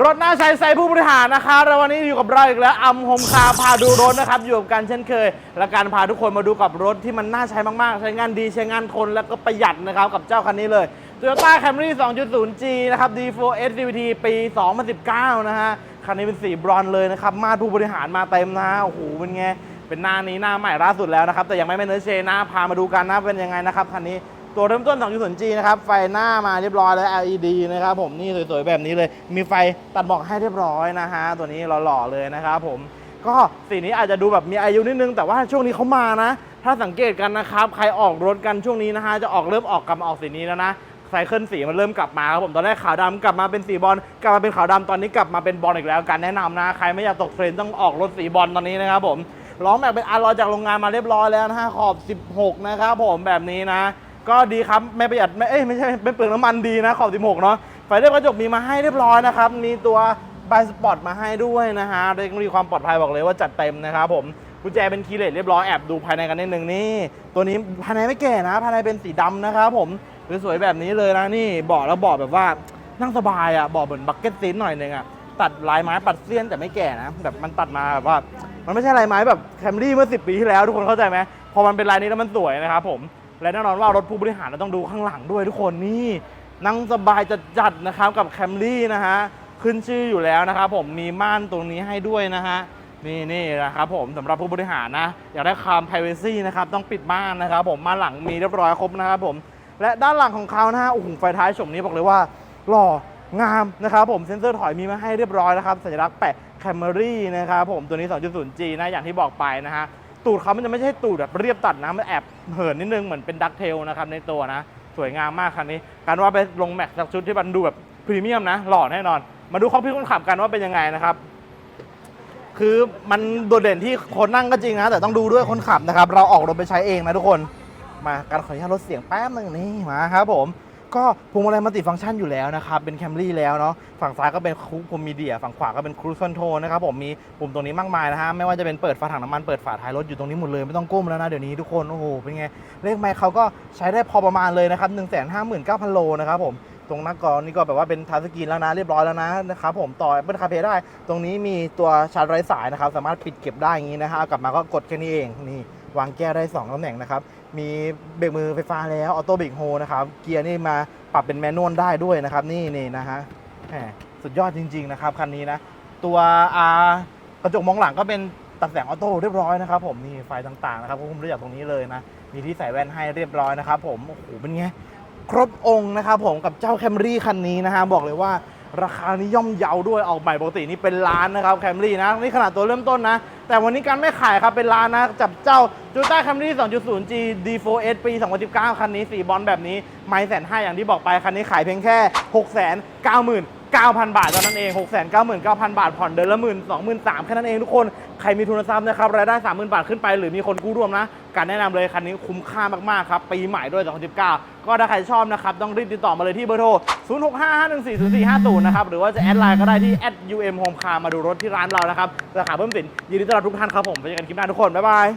รถหน้าใช้ไซส์ผู้บริหารนะคะแล้ววันนี้อยู่กับเราอีกแล้วอัมโฮมคาพาดูรถนะครับ อยู่กับกันเช่นเคย และการพาทุกคนมาดูกับรถที่มันน่าใช้มากๆ ใช้งานดีใช้งานทนแล้วก็ประหยัดนะครับ กับเจ้าคันนี้เลย Toyota Camry 2.0G นะครับ D4 SCVT ปี 2019 นะฮะ คันนี้เป็นสีบรอนซ์เลยนะครับ มาผู้บริหารมาเต็มนะฮะโอ้โหเป็นไง เป็นหน้านี้หน้าใหม่ล่าสุดแล้วนะครับแต่ยังไม่เป็นเนื้อเชนะพามาดูกันนะเป็นยังไงนะครับคันนี้ ตัวเริ่มต้น 2.0G นะครับ ไฟหน้ามาเรียบร้อยแล้ว LED นะครับผมนี่สวยๆแบบนี้เลย มีไฟตัดหมอกให้เรียบร้อยนะฮะ ตัวนี้หล่อๆเลยนะครับผม ก็สีนี้อาจจะดูแบบมีอายุนิดนึง แต่ว่าช่วงนี้เขามานะ ถ้าสังเกตกันนะครับ ใครออกรถกันช่วงนี้นะฮะ จะออกเริ่มออกกลับมาออกสีนี้แล้วนะไซเคิลสีมันเริ่มกลับมาครับผมตอนแรกขาวดำกลับมาเป็นสีบอลกลับมาเป็นขาวดำตอนนี้กลับมาเป็นบอลอีกแล้วการแนะนำนะใครไม่อยากตกเทรนต้องออกรถสีบอลตอนนี้นะครับผมล้อแม็กเป็นอารอยจากโรงงานมาเรียบร้อยแล้วนะฮะขอบ 16 นะครับผมแบบนี้นะ ก็ดีครับไม่ประหยัดไม่เอ้ยไม่ใช่ไม่เปลืองน้ำมันดีนะขอบ 16 เนาะไฟเลือกกระจกมีมาให้เรียบร้อยนะครับ มีตัวบายสปอร์ตมาให้ด้วยนะฮะเทคโนโลยีความปลอดภัยบอกเลยว่าจัดเต็มนะครับผมกุญแจเป็นคีย์เลสเรียบร้อยแอบดูภายในกันนิดนึงนี่ ตัวนี้ภายในไม่แก่นะ ภายในเป็นสีดำนะครับผมสวยๆแบบนี้เลยนะนี่เบาะแล้วเบาะแบบว่านั่งสบายอะเบาะเหมือนบักเก็ตซีนหน่อยนึงอะตัดลายไม้ปัดเสี้ยนแต่ไม่แก่นะแบบมันตัดมาแบบว่า มันไม่ใช่ลายไม้แบบแคมรี่เมื่อ10 ปีที่แล้วทุกคนเข้าใจไหมพอมันเป็นลายนี้แล้วมันสวยนะครับผม และแน่นอนว่ารถผู้บริหารเราต้องดูข้างหลังด้วยทุกคนนี่นั่งสบายจัดๆนะครับกับแคมรี่นะฮะขึ้นชื่ออยู่แล้วนะครับผมมีม่านตรงนี้ให้ด้วยนะฮะนี่นี่นะครับผมสำหรับผู้บริหารนะ อยากได้ความ p r i เวซีนะครับต้องปิดม่านนะครับผมมาหลังมีเรียบร้อยครบนะครับผมและด้านหลังของเขานะฮะโอ้โหไฟท้ายชมนี้บอกเลยว่าหล่องามนะครับผมเซ็นเซอร์ถอยมีมาให้เรียบร้อยนะครับสัญลักษณ์แปะแคมรี่นะครับผมตัวนี้ 2.0G นะอย่างที่บอกไปนะฮะ ตูดเขามันจะไม่ใช่ตูดแบบเรียบตัดนะ มันแอบเหินนิดนึงเหมือนเป็นดักเทลนะครับในตัวนะ สวยงามมากคันนี้ การว่าไปลงแม็กซ์สักชุดที่มันดูแบบพรีเมียมนะ หล่อแน่นอน มาดูข้อพิคนขับกันว่าเป็นยังไงนะครับ คือมันโดดเด่นที่คนนั่งก็จริงนะ แต่ต้องดูด้วยคนขับนะครับ เราออกรถไปใช้เองนะทุกคน มาการขออนุญาตลดเสียงแป๊บหนึงนี่มาครับผม ก็พวงมาลัยมัลติฟังก์ชันอยู่แล้วนะครับ เป็นแคมรี่แล้วเนาะ ฝั่งซ้ายก็เป็นคูปมีเดีย ฝั่งขวาก็เป็นครูซคอนโทรนะครับผม มีปุ่มตรงนี้มากมายนะฮะ ไม่ว่าจะเป็นเปิดฝาถังน้ำมัน เปิดฝาท้ายรถอยู่ตรงนี้หมดเลย ไม่ต้องก้มแล้วนะ เดี๋ยวนี้ทุกคน โอ้โห เป็นไง เลขไมค์เขาก็ใช้ได้พอประมาณเลยนะครับ 1 5 9 0 0 0 โลนะครับผมตรงหน้ากรนี่ก็แบบว่าเป็นทัชสกรีนแล้วนะเรียบร้อยแล้วนะนะครับผมต่อ Apple CarPlay ได้ ตรงนี้มีตัวชาร์จไร้สายนะครับ สามารถปิดเก็บได้อย่างนี้นะฮะกลับมาก็กดแค่นี้เองนี่ วางแก้ได้2ตำแหน่งนะครับ มีเบรกมือไฟฟ้าแล้วออโต้เบรกโฮนะครับ เกียร์นี่มาปรับเป็นแมนนวลได้ด้วยนะครับ นี่นี่นะฮะแหมสุดยอดจริง ๆ นะครับ คันนี้นะ ตัวอ่ากระจกมองหลังก็เป็นตัดแสงออโต้เรียบร้อยนะครับผมนี่ไฟต่างๆนะครับควบคุมได้จากตรงนี้เลยนะ มีที่ใส่แว่นให้เรียบร้อยนะครับผมโอ้โหเป็นไงครบองค์นะครับผมกับเจ้าแคมรี่คันนี้นะฮะบอกเลยว่า ราคานี้ย่อมเยาวด้วยออกใหม่ปกตินี่เป็นล้านนะครับแคมรี่นะนี่ขนาดตัวเริ่มต้นนะ แต่วันนี้การไม่ขายครับเป็นล้านนะจับเจ้าจูต้าแคมรี่ 2.0G D4S ปี 2019 คันนี้สีบอลแบบนี้ ไม่แสนห้าอย่างที่บอกไป คันนี้ขายเพียงแค่ 6 9 9 0 0 0 9,000 บาทเท่านั้นเอง 6 9 9 9 0 0 บาท ผ่อนเดือนละหมื่นสองหมื่นสามแค่นั้นเองทุกคน ใครมีทุนทรัพย์นะครับ รายได้ 30,000 บาทขึ้นไป หรือมีคนกู้ร่วมนะ การแนะนำเลยคันนี้คุ้มค่ามากๆครับ ปีใหม่ด้วย 2019 ก็ถ้าใครชอบนะครับ ต้องรีบติดต่อมาเลยที่เบอร์โทร 0655140450 นะครับ หรือว่าจะแอดไลน์ก็ได้ที่ @umhomecar มาดูรถที่ร้านเรานะครับ สาขาเพิ่มสินยินดีต้อนรับทุกท่านครับผมไปเจอกันคลิปหน้าทุกคนบ๊ายบาย